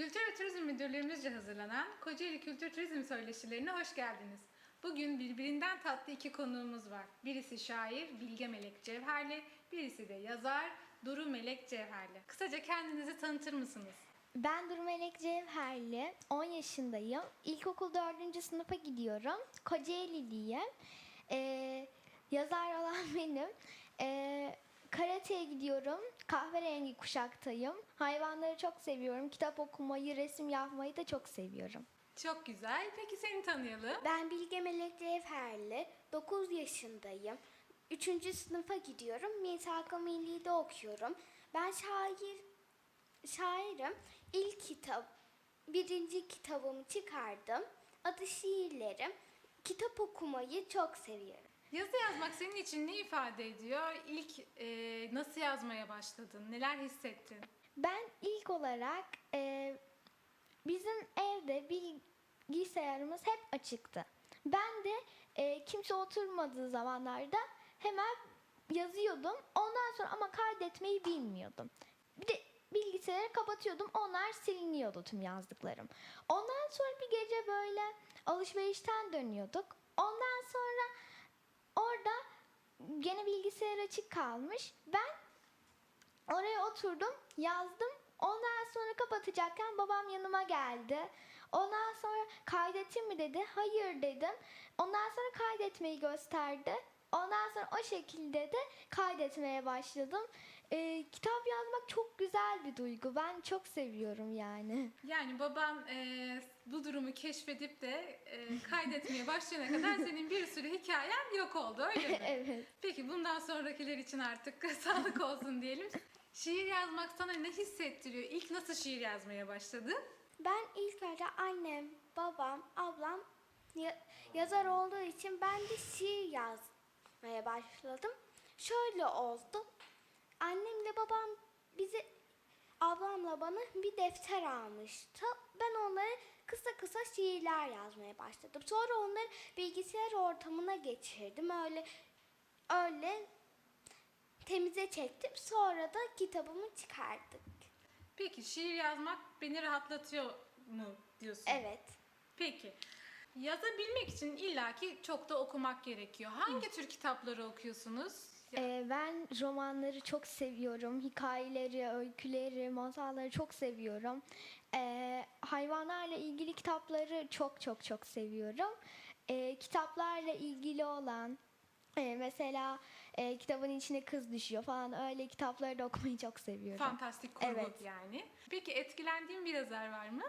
Kültür ve Turizm Müdürlüğümüzce hazırlanan Kocaeli Kültür Turizm Söyleşilerine hoş geldiniz. Bugün birbirinden tatlı iki konuğumuz var. Birisi şair Bilge Melek Cevherli, birisi de yazar Duru Melek Cevherli. Kısaca kendinizi tanıtır mısınız? Ben Duru Melek Cevherli, 10 yaşındayım. İlkokul 4. sınıfa gidiyorum. Kocaeli'liyim. Ee, yazar olan benim. Ee, karateye gidiyorum. Kahverengi kuşaktayım. Hayvanları çok seviyorum. Kitap okumayı, resim yapmayı da çok seviyorum. Çok güzel. Peki seni tanıyalım. Ben Bilge Melek Cevherli, 9 yaşındayım. 3. sınıfa gidiyorum. Misak-ı Milli'de okuyorum. Ben şair şairim. İlk kitap, birinci kitabımı çıkardım. Adı Şiirlerim. Kitap okumayı çok seviyorum. Yazı yazmak senin için ne ifade ediyor? İlk e, nasıl yazmaya başladın? Neler hissettin? Ben ilk olarak e, bizim evde bilgisayarımız hep açıktı. Ben de e, kimse oturmadığı zamanlarda hemen yazıyordum. Ondan sonra ama kaydetmeyi bilmiyordum. Bir de bilgisayarı kapatıyordum. Onlar siliniyordu tüm yazdıklarım. Ondan sonra bir gece böyle alışverişten dönüyorduk. Ondan sonra orada gene bilgisayar açık kalmış. Ben Oraya oturdum, yazdım. Ondan sonra kapatacakken babam yanıma geldi. Ondan sonra kaydettin mi dedi. Hayır dedim. Ondan sonra kaydetmeyi gösterdi. Ondan sonra o şekilde de kaydetmeye başladım. Ee, kitap yazmak çok güzel bir duygu. Ben çok seviyorum yani. Yani baban e, bu durumu keşfedip de e, kaydetmeye başlayana kadar senin bir sürü hikayen yok oldu öyle mi? evet. Peki bundan sonrakiler için artık sağlık olsun diyelim. Şiir yazmak sana ne hissettiriyor? İlk nasıl şiir yazmaya başladın? Ben ilk önce annem, babam, ablam ya- yazar olduğu için ben de şiir yazmaya başladım. Şöyle oldu. Annemle babam bizi ablamla bana bir defter almıştı. Ben onları kısa kısa şiirler yazmaya başladım. Sonra onları bilgisayar ortamına geçirdim. Öyle öyle temize çektim. Sonra da kitabımı çıkardık. Peki şiir yazmak beni rahatlatıyor mu diyorsun? Evet. Peki. Yazabilmek için illaki çok da okumak gerekiyor. Hangi tür kitapları okuyorsunuz? Ee, ben romanları çok seviyorum. Hikayeleri, öyküleri, masalları çok seviyorum. Ee, hayvanlarla ilgili kitapları çok çok çok seviyorum. Ee, kitaplarla ilgili olan e, mesela e, kitabın içine kız düşüyor falan öyle kitapları da okumayı çok seviyorum. Fantastik kurgu Evet. yani. Peki etkilendiğin bir yazar var mı?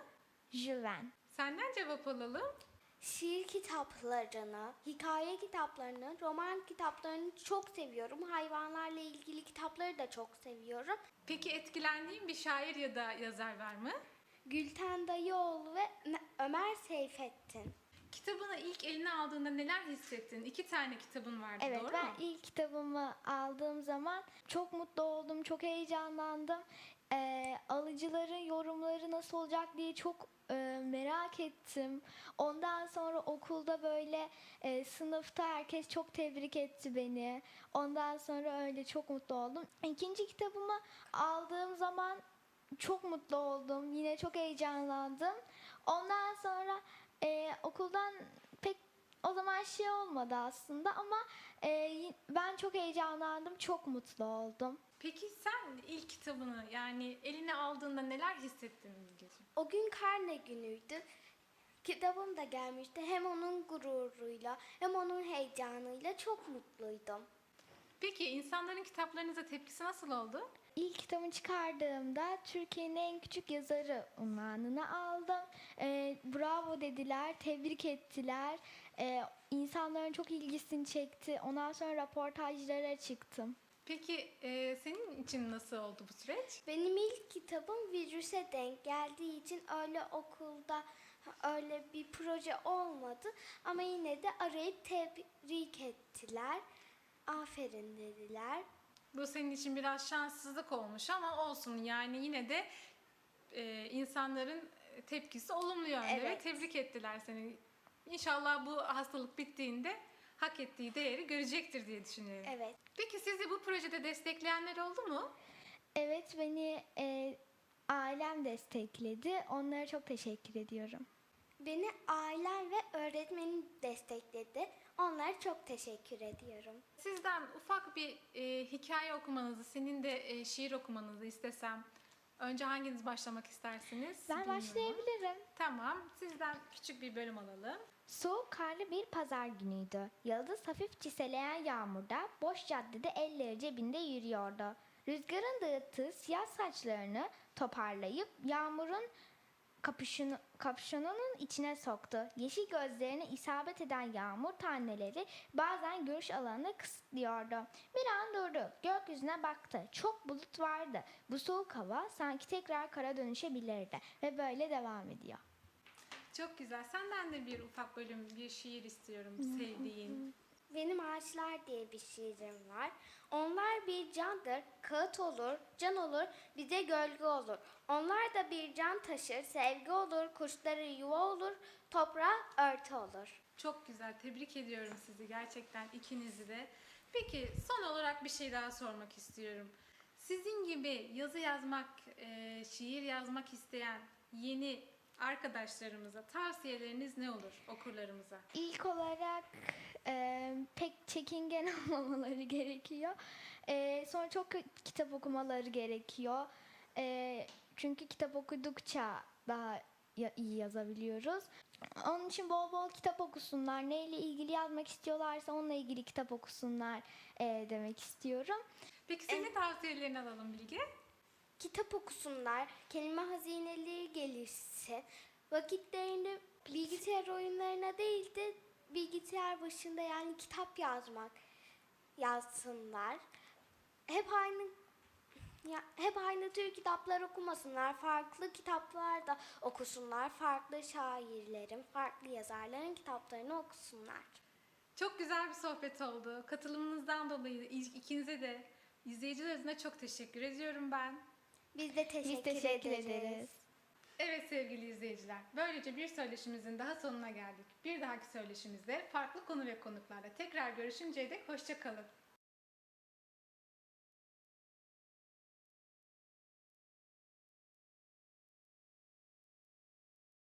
Jules Verne. Senden cevap alalım. Şiir kitaplarını, hikaye kitaplarını, roman kitaplarını çok seviyorum. Hayvanlarla ilgili kitapları da çok seviyorum. Peki etkilendiğin bir şair ya da yazar var mı? Gülten Dayıoğlu ve Ömer Seyfettin. Kitabını ilk eline aldığında neler hissettin? İki tane kitabın vardı Evet doğru ben mu? ilk kitabımı aldığım zaman çok mutlu oldum, çok heyecanlandım. Ee, alıcıların yorumları nasıl olacak diye çok e, merak ettim. Ondan sonra okulda böyle e, sınıfta herkes çok tebrik etti beni. Ondan sonra öyle çok mutlu oldum. İkinci kitabımı aldığım zaman çok mutlu oldum. Yine çok heyecanlandım. Ondan sonra e, okuldan o zaman şey olmadı aslında ama e, ben çok heyecanlandım, çok mutlu oldum. Peki sen ilk kitabını yani eline aldığında neler hissettin Bilgeciğim? O gün karne günüydü. Kitabım da gelmişti. Hem onun gururuyla hem onun heyecanıyla çok mutluydum. Peki insanların kitaplarınıza tepkisi nasıl oldu? İlk kitabımı çıkardığımda Türkiye'nin en küçük yazarı unvanını aldım. E, bravo dediler, tebrik ettiler. E, insanların çok ilgisini çekti. Ondan sonra röportajlara çıktım. Peki e, senin için nasıl oldu bu süreç? Benim ilk kitabım virüse denk geldiği için öyle okulda öyle bir proje olmadı ama yine de arayıp tebrik ettiler. Aferin dediler. Bu senin için biraz şanssızlık olmuş ama olsun yani yine de e, insanların tepkisi olumlu yönde ve Evet. tebrik ettiler seni. İnşallah bu hastalık bittiğinde hak ettiği değeri görecektir diye düşünüyorum. Evet. Peki sizi bu projede destekleyenler oldu mu? Evet beni e, ailem destekledi. Onlara çok teşekkür ediyorum. Beni ailem ve öğretmenim destekledi. Onlara çok teşekkür ediyorum. Sizden ufak bir e, hikaye okumanızı, senin de e, şiir okumanızı istesem. Önce hanginiz başlamak istersiniz? Ben Bilmiyorum. başlayabilirim. Tamam. Sizden küçük bir bölüm alalım. Soğuk karlı bir pazar günüydü. Yıldız hafif çiseleyen yağmurda boş caddede elleri cebinde yürüyordu. Rüzgarın dağıttığı siyah saçlarını toparlayıp yağmurun kapüşünü, kapşonunun içine soktu. Yeşil gözlerine isabet eden yağmur taneleri bazen görüş alanını kısıtlıyordu. Bir an durdu. Gökyüzüne baktı. Çok bulut vardı. Bu soğuk hava sanki tekrar kara dönüşebilirdi. Ve böyle devam ediyor. Çok güzel. Senden de bir ufak bölüm, bir şiir istiyorum sevdiğin. Benim Ağaçlar diye bir şiirim var. Onlar bir candır, kağıt olur, can olur, bir de gölge olur. Onlar da bir can taşır, sevgi olur, kuşları yuva olur, toprağa örtü olur. Çok güzel. Tebrik ediyorum sizi gerçekten ikinizi de. Peki son olarak bir şey daha sormak istiyorum. Sizin gibi yazı yazmak, e, şiir yazmak isteyen yeni arkadaşlarımıza tavsiyeleriniz ne olur okurlarımıza? İlk olarak çekingen olmamaları gerekiyor. E, sonra çok kitap okumaları gerekiyor. E, çünkü kitap okudukça daha iyi yazabiliyoruz. Onun için bol bol kitap okusunlar. Neyle ilgili yazmak istiyorlarsa onunla ilgili kitap okusunlar e, demek istiyorum. Peki senin tavsiyelerini alalım Bilge. Kitap okusunlar, kelime hazineleri gelişsin. Vakitlerini bilgisayar oyunlarına değil de bilgisayar başında yani kitap yazmak yazsınlar. Hep aynı ya hep aynı tür kitaplar okumasınlar. Farklı kitaplar da okusunlar. Farklı şairlerin, farklı yazarların kitaplarını okusunlar. Çok güzel bir sohbet oldu. Katılımınızdan dolayı ikinize de izleyicilerine çok teşekkür ediyorum ben. Biz de teşekkür, Biz teşekkür ederiz. ederiz. Evet sevgili izleyiciler, böylece bir söyleşimizin daha sonuna geldik. Bir dahaki söyleşimizde farklı konu ve konuklarla tekrar görüşünceye dek hoşça kalın.